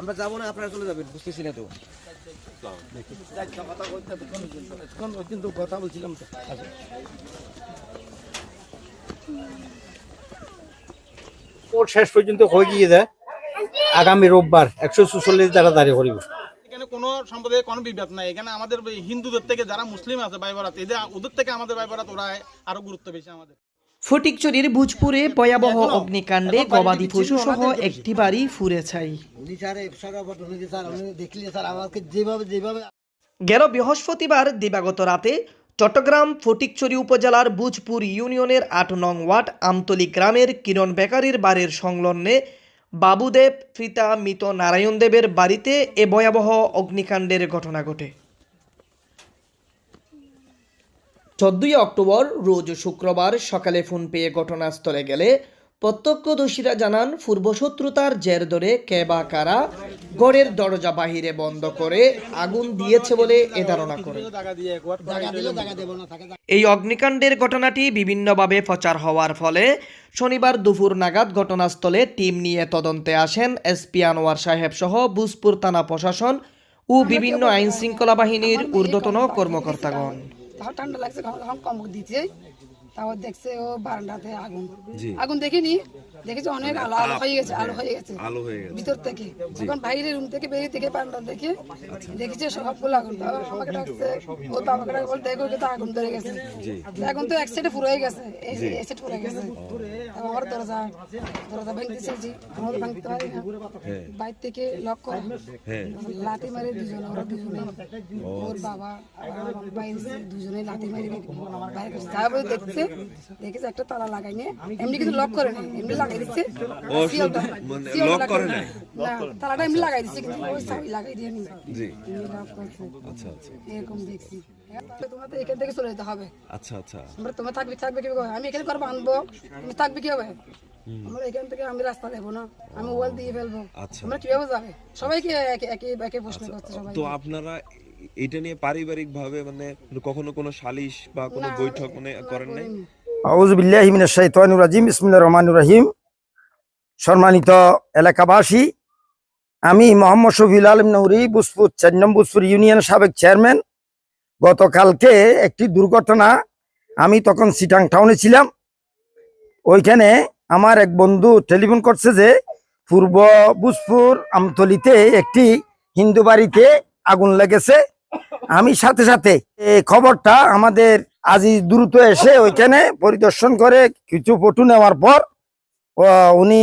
আমরা যাব না আপনারা চলে যাবেন বুঝতেছি না তো। কিন্তু কথা বলছিলাম ওর শেষ পর্যন্ত হয়ে গিয়ে দেয় আগামী রোববার একশো চুচল্লিশ দ্বারা দাঁড়িয়ে করিব। এখানে কোনো সম্প্রদায়ের কোনো বিবাদ নাই। এখানে আমাদের হিন্দুদের থেকে যারা মুসলিম আছে ভাই বরাত এদের ওদের থেকে আমাদের ভাই বরাত ওরা আরও গুরুত্ব বেশি আমাদের। ফটিকছড়ির ভোজপুরে ভয়াবহ অগ্নিকাণ্ডে গবাদি পশু সহ একটি বাড়ি ফুরে ছাই। গেল বৃহস্পতিবার দিবাগত রাতে চট্টগ্রাম ফটিকছড়ি উপজেলার বুজপুর ইউনিয়নের আট নং ওয়ার্ড আমতলি গ্রামের কিরণ বেকারির বাড়ির সংলগ্নে বাবুদেব ফ্রিতা মৃত নারায়ণ দেবের বাড়িতে এ ভয়াবহ অগ্নিকাণ্ডের ঘটনা ঘটে। চোদ্দই অক্টোবর রোজ শুক্রবার সকালে ফোন পেয়ে ঘটনাস্থলে গেলে প্রত্যক্ষদর্শীরা জানান, পূর্বশত্রুতার জের ধরে কে বা কারা গড়ের দরজা বাহিরে বন্ধ করে আগুন দিয়েছে বলে এ ধারণা করে। এই অগ্নিকাণ্ডের ঘটনাটি বিভিন্নভাবে প্রচার হওয়ার ফলে শনিবার দুপুর নাগাদ ঘটনাস্থলে টিম নিয়ে তদন্তে আসেন এসপি আনোয়ার সাহেব সহ বুজপুর থানা প্রশাসন ও বিভিন্ন আইন শৃঙ্খলা বাহিনীর ঊর্ধ্বতন কর্মকর্তাগণ। তাও ঠান্ডা লাগছে তখন কম দিতে তাও দেখছে ও বারান্দাতে আগুন। আগুন দেখিনি দেখেছে অনেক আলো আলো হয়ে গেছে আলো হয়ে গেছে। আলো হয়ে গেছে। ভিতর থেকে। যখন বাইরে রুম থেকে বেরিয়ে থেকে বারান্দা দেখে দেখেছে সবগুলো আগুন। আমাকে ডাকছে ওর বাবাকে ডাকে বলে দেখো তো আগুন ধরে গেছে। এখন তো এক সাইডে পুরো হয়ে গেছে এই সাইড পুরো হয়ে গেছে। আমার দরজা দরজা ভাঙতে চাইছি আমরা ভাঙতে পারি না। বাইর থেকে লক করে। লাঠি মারে দুজনে ওরা দুজনে। ওর বাবা বাইরে দুজনে লাঠি মারি। বাইরে তারপরে দেখছে। দেখেছে একটা তালা লাগাই নিয়ে এমনি কিন্তু লক করে নাই এমনি লাগাই দিচ্ছে। সিলটা মানে করে নাই? তালাটা এমনি লাগাই দিচ্ছে কিন্তু ওই চাবি লাগাই দিয়ে নি জি। করছে। আচ্ছা আচ্ছা। এরকম দেখছি। এখান থেকে চলে যেতে হবে। আচ্ছা আচ্ছা। তোমার থাকবে থাকবে কি আমি এখানে করব আনব। তুমি থাকবে কি হবে আমরা এখান থেকে আমি রাস্তা দেবো না আমি ওয়াল দিয়ে ফেলব। আচ্ছা। আমরা কীভাবে যাবে? সবাইকে একই একই প্রশ্ন করছে সবাই তো আপনারা এটা নিয়ে পারিবারিক ভাবে মানে কখনো কোনো সালিশ বা কোনো বৈঠক মানে করেন নাই? আউজবিল্লাহ হিমিনের শাহিতানুর রাজিম ইসমিল্লা রহমানুর রহিম। সম্মানিত এলাকাবাসী আমি মোহাম্মদ শফিউল আলম নৌরি বুসপুর চার নম্বর বুসপুর ইউনিয়ন সাবেক চেয়ারম্যান। গতকালকে একটি দুর্ঘটনা আমি তখন সিটাং টাউনে ছিলাম। ওইখানে আমার এক বন্ধু টেলিফোন করছে যে, পূর্ব বুসপুর আমতলিতে একটি হিন্দু বাড়িতে আগুন লেগেছে। আমি সাথে সাথে এই খবরটা আমাদের আজি দ্রুত এসে ওইখানে পরিদর্শন করে কিছু ফটো নেওয়ার পর উনি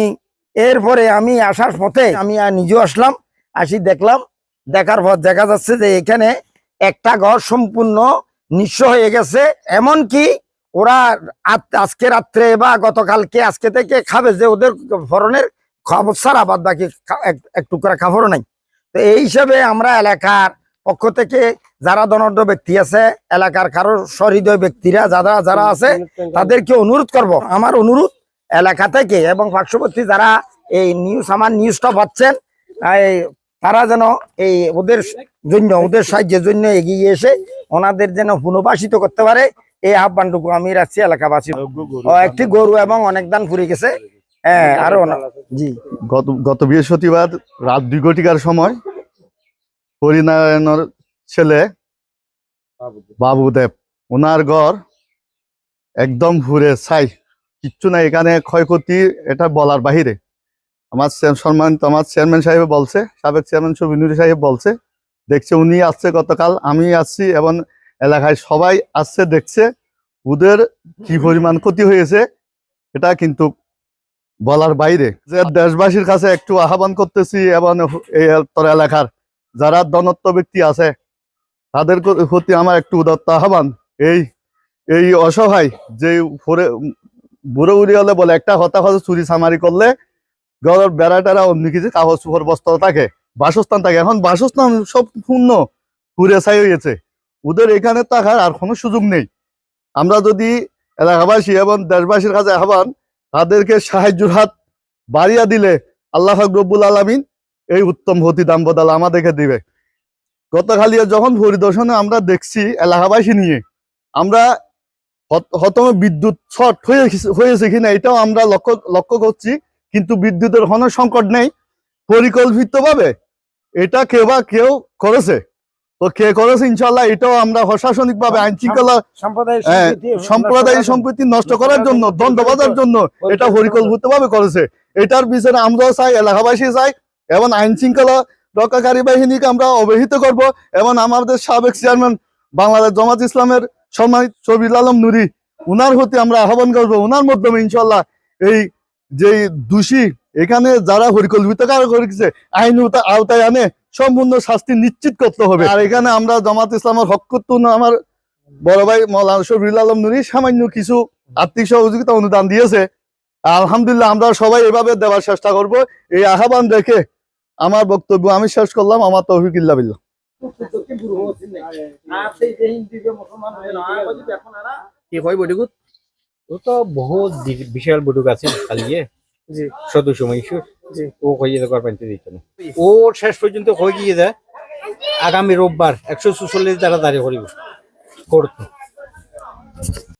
এরপরে আমি আসার পথে আমি আর নিজেও আসলাম, আসি দেখলাম। দেখার পর দেখা যাচ্ছে যে এখানে একটা ঘর সম্পূর্ণ নিঃস্ব হয়ে গেছে। এমনকি ওরা আজকে রাত্রে বা গতকালকে, আজকে থেকে খাবে যে ওদের ফরনের খাবার ছাড়া বাদ বাকি এক- টুকরা খাবারও নাই। তো এই হিসাবে আমরা এলাকার পক্ষ থেকে যারা ধনাঢ্য ব্যক্তি আছে, এলাকার কারও সহৃদয় ব্যক্তিরা, যারা যারা আছে, তাদেরকে অনুরোধ করব। আমার অনুরোধ এলাকা থেকে এবং পার্শ্ববর্তী যারা এই নিউজ আমার নিউজটা পাচ্ছেন তারা যেন এই ওদের জন্য, ওদের সাহায্যের জন্য এগিয়ে এসে ওনাদের যেন পুনর্বাসিত করতে পারে। এই আহ্বানটুকু আমি রাখছি এলাকাবাসী। একটি গরু এবং অনেক দান ফুরে গেছে। হ্যাঁ আরও জি। গত গত বৃহস্পতিবার রাত দুই ঘটিকার সময় হরিনারায়ণের ছেলে বাবুদেব ওনার ঘর একদম ঘুরে ছাই কিচ্ছু না এখানে ক্ষয়ক্ষতি এটা বলার বাহিরে। আমার সম্মানিত আমার চেয়ারম্যান সাহেব বলছে সাবেক চেয়ারম্যান সবিনুরি সাহেব বলছে দেখছে উনি আসছে গতকাল আমি আসছি এবং এলাকায় সবাই আসছে, দেখছে, ওদের কি পরিমাণ ক্ষতি হয়েছে, এটা কিন্তু বলার বাইরে। যে দেশবাসীর কাছে একটু আহ্বান করতেছি, এবং এই তোর এলাকার যারা দনত্ব ব্যক্তি আছে, তাদের প্রতি আমার একটু উদত্ত আহ্বান। এই এই অসহায় যে বুড়ো উড়ি হলে বলে, একটা হতা হতে চুরি সামারি করলে ঘরের বেড়া টেরা অন্য কিছু কাগজ সুপর বস্ত্র থাকে, বাসস্থান থাকে। এখন বাসস্থান সব পূর্ণ পুরে ছাই হয়েছে। ওদের এখানে থাকার আর কোনো সুযোগ নেই। আমরা যদি এলাকাবাসী এবং দেশবাসীর কাছে আহ্বান, তাদেরকে সাহায্যের হাত বাড়িয়া দিলে আল্লাহ রব্বুল আলমিন এই উত্তম হতি দাম বদল আমাদেরকে দিবে। গতকালিয়া যখন পরিদর্শনে আমরা দেখছি এলাকাবাসী নিয়ে, আমরা হত- হতমে বিদ্যুৎ শর্ট হয়ে হয়েছে কিনা এটাও আমরা লক্ষ্য লক্ষ্য করছি, কিন্তু বিদ্যুতের কোনো সংকট নেই। পরিকল্পিতভাবে এটা কেউ বা কেউ করেছে। তো কে করেছে ইনশাল্লাহ এটাও আমরা প্রশাসনিক ভাবে আইন শৃঙ্খলা সম্প্রদায় হ্যাঁ, সম্পত্তি নষ্ট করার জন্য দণ্ড বাঁধার জন্য এটা পরিকল্পিত ভাবে করেছে। এটার পিছনে আমরাও চাই এলাকাবাসী চাই এবং আইন শৃঙ্খলা রক্ষাকারী বাহিনীকে আমরা অবহিত করব এবং আমাদের সাবেক চেয়ারম্যান বাংলাদেশ জামাত ইসলামের সম্মানিত শবিল আলম নুরি উনার প্রতি আমরা আহ্বান করব। উনার মাধ্যমে ইনশাল্লাহ এই যে দোষী এখানে যারা পরিকল্পিত করেছে আইন আওতায় আনে সম্পূর্ণ শাস্তি নিশ্চিত করতে হবে। আর এখানে আমরা জামাত ইসলামের হক করতো আমার বড় ভাই মৌলানা শফিউল আলম নুরি সামান্য কিছু আর্থিক সহযোগিতা অনুদান দিয়েছে। আলহামদুলিল্লাহ আমরা সবাই এভাবে দেওয়ার চেষ্টা করব। এই আহ্বান রেখে আমার বক্তব্য আমি শেষ করলাম। আমার তৌফিক ইল্লা বিল্লাহ। কি হয় বৈঠকত ও তো বহুত বিশাল বটুক আছে কালিয়ে জি। সদস্য মহিষুর। ও হয়ে দেওয়ার পাইতে দিত না? ও শেষ পর্যন্ত হয়ে গিয়ে দেয় আগামী রোববার একশো চুচল্লিশ দ্বারা দাঁড়িয়ে করিব। করতো।